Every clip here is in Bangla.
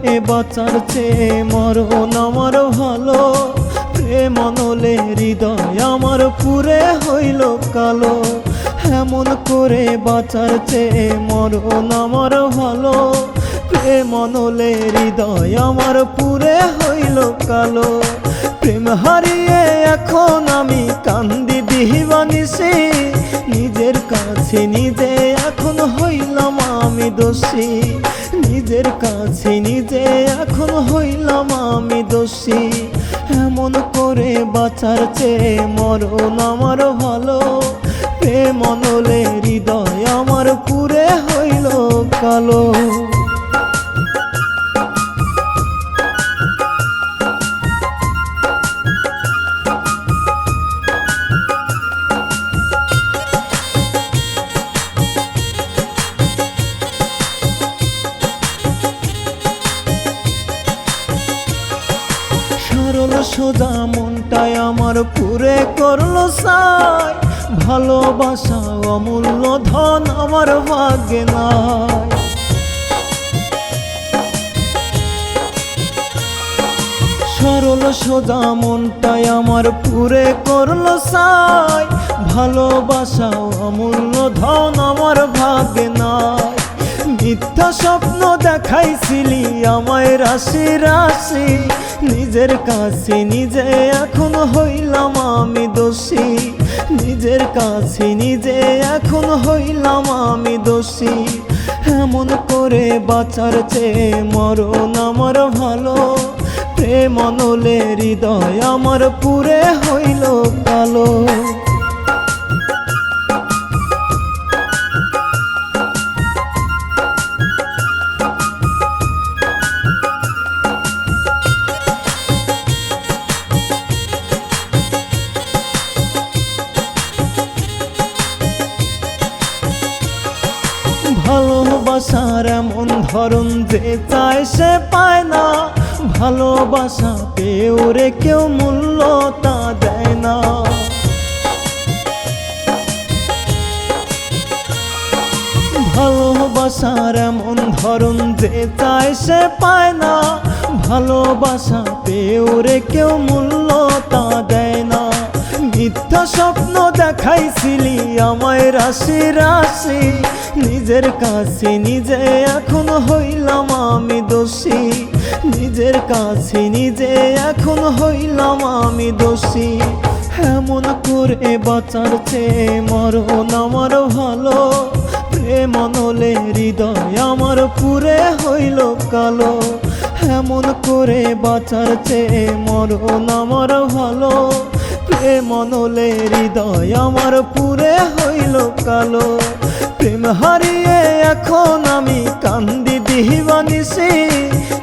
করে বাঁচার চেয়ে মরণ আমার ভালো। প্রেম অনলে হৃদয় আমার পুরে হইল কালো। এমন করে বাঁচার চেয়ে মরণ আমার ভালো। প্রেম অনলে হৃদয় আমার পুরে হইল কালো। প্রেম হারিয়ে এখন আমি কান্দি দিহিবানিসি নিজের কাছে নিজে এখন হইলাম আমি দোষী। নিজের কাছে দোষী এমন করে বাঁচার চেয়ে মরণ আমার ভালো। প্রেম অনলে হৃদয় আমার পুরে হইল কালো। সরল সোজা, মনটাই আমার পুরে করল সাই ভালোবাসা অমূল্য ধন আমার ভাগ্যে নাই। সরল সোজা, মনটাই আমার পুরে করল সাই ভালোবাসা অমূল্য ধন আমার ভাগ্যে নাই। মিথ্যা স্বপ্ন দেখাইছিলি আমায় রাশি রাশি, নিজের কাছে নিজে এখন হইলাম আমি দোষী। নিজের কাছে নিজে এখন হইলাম আমি দোষী। এমন করে বাঁচার চেয়ে মরণ আমার ভালো। প্রেম অনলে হৃদয় আমার পুরে হইল কালো। ভালোবাসার এমন ধরন যে চায় সে পায় না। ভালোবাসা পেয়েও রে কেউ মূল্য তা দেয় না। ভালোবাসার এমন ধরন যে চায় সে পায় না। ভালোবাসা পেয়েও রে কেউ মূল্য তা দেয় না। মিথ্যা স্বপ্ন দেখাইছিলি আমায় রাশি রাশি। নিজের কাছে, নিজে এখন হইলাম আমি দোষী। নিজের কাছে, নিজে এখন হইলাম আমি দোষী। এমন করে বাঁচার চেয়ে মরণ আমার ভালো। প্রেম অনলে হৃদয় আমার পুরে হইল কালো। এমন করে বাঁচার চেয়ে মরণ আমার ভালো। প্রেম অনলে হৃদয় আমার পুরে হইল কালো। প্রেম হারিয়ে এখন আমি কান্দি দিহিবানিসি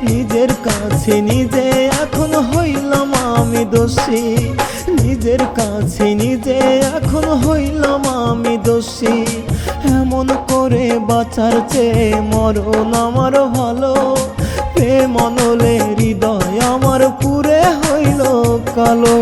নিজের কাছে নিজে এখন হইলাম আমি দোষী। নিজের কাছে নিজে এখন হইলাম আমি দোষী। এমন করে বাঁচার চেয়ে মরণ আমার ভালো। প্রেম অনলে হৃদয় আমার পুরে হইল কালো।